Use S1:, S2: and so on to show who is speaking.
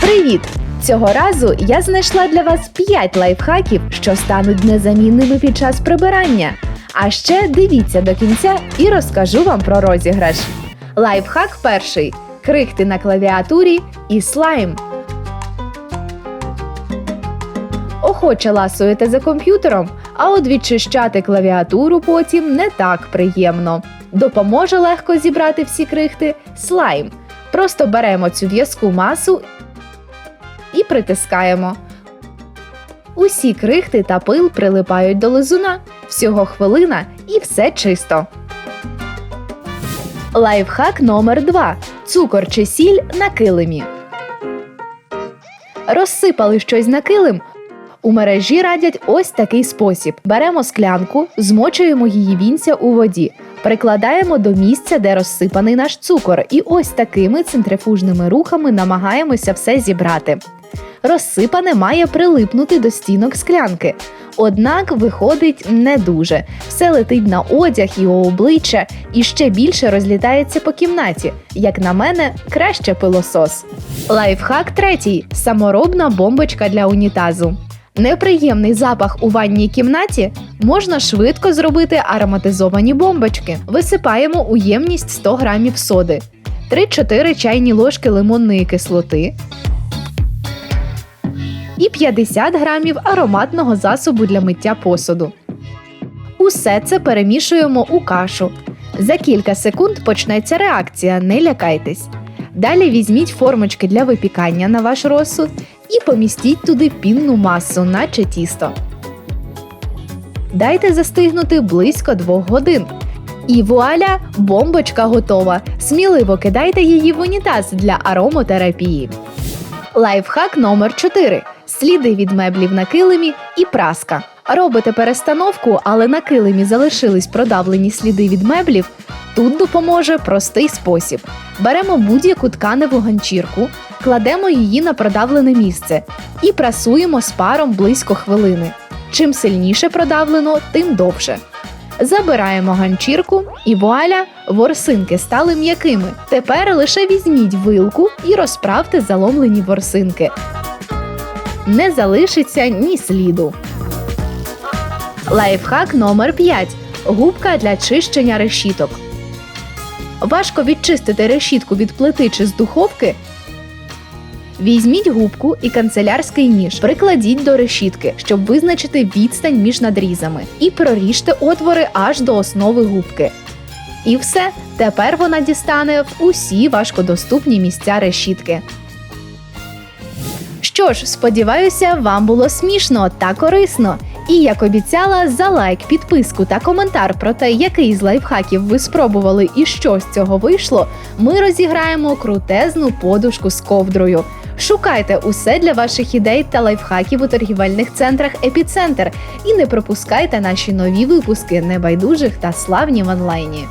S1: Привіт! Цього разу я знайшла для вас 5 лайфхаків, що стануть незамінними під час прибирання. А ще дивіться до кінця і розкажу вам про розіграш. Лайфхак перший: крихти на клавіатурі і слайм. Охоче ласуєте за комп'ютером, а от відчищати клавіатуру потім не так приємно. Допоможе легко зібрати всі крихти слайм. Просто беремо цю в'язку масу і притискаємо. Усі крихти та пил прилипають до лизуна. Всього хвилина і все чисто. Лайфхак номер 2 Цукор чи сіль на килимі. Розсипали щось на килим. У мережі радять ось такий спосіб: беремо склянку, змочуємо її вінця у воді, прикладаємо до місця, де розсипаний наш цукор, і ось такими центрифужними рухами намагаємося все зібрати. Розсипане має прилипнути до стінок склянки. Однак виходить не дуже. Все летить на одяг і обличчя і ще більше розлітається по кімнаті. Як на мене, краще пилосос. Лайфхак третій саморобна бомбочка для унітазу. Неприємний запах у ванній кімнаті можна швидко зробити ароматизовані бомбочки. Висипаємо у ємність 100 грамів соди, 3-4 чайні ложки лимонної кислоти і 50 грамів ароматного засобу для миття посуду. Усе це перемішуємо у кашу. За кілька секунд почнеться реакція, не лякайтесь. Далі візьміть формочки для випікання на ваш розсуд і помістіть туди пінну масу, наче тісто. Дайте застигнути близько 2 годин. І вуаля, бомбочка готова. Сміливо кидайте її в унітаз для аромотерапії. Лайфхак номер 4 сліди від меблів на килимі і праска. Робите перестановку, але на килимі залишились продавлені сліди від меблів. Тут допоможе простий спосіб: беремо будь-яку тканеву ганчірку, кладемо її на продавлене місце і прасуємо з паром близько хвилини. Чим сильніше продавлено, тим довше. Забираємо ганчірку і вуаля, ворсинки стали м'якими. Тепер лише візьміть вилку і розправте заломлені ворсинки. Не залишиться ні сліду. Лайфхак номер 5 губка для чищення решіток. Важко відчистити решітку від плити чи з духовки. Візьміть губку і канцелярський ніж, прикладіть до решітки, щоб визначити відстань між надрізами, і проріжте отвори аж до основи губки. І все, тепер вона дістане в усі важкодоступні місця решітки. Що ж, сподіваюся, вам було смішно та корисно. І як обіцяла, за лайк, підписку та коментар про те, який з лайфхаків ви спробували і що з цього вийшло, ми розіграємо крутезну подушку з ковдрою. Шукайте усе для ваших ідей та лайфхаків у торгівельних центрах Епіцентр і не пропускайте наші нові випуски небайдужих та славні в онлайні.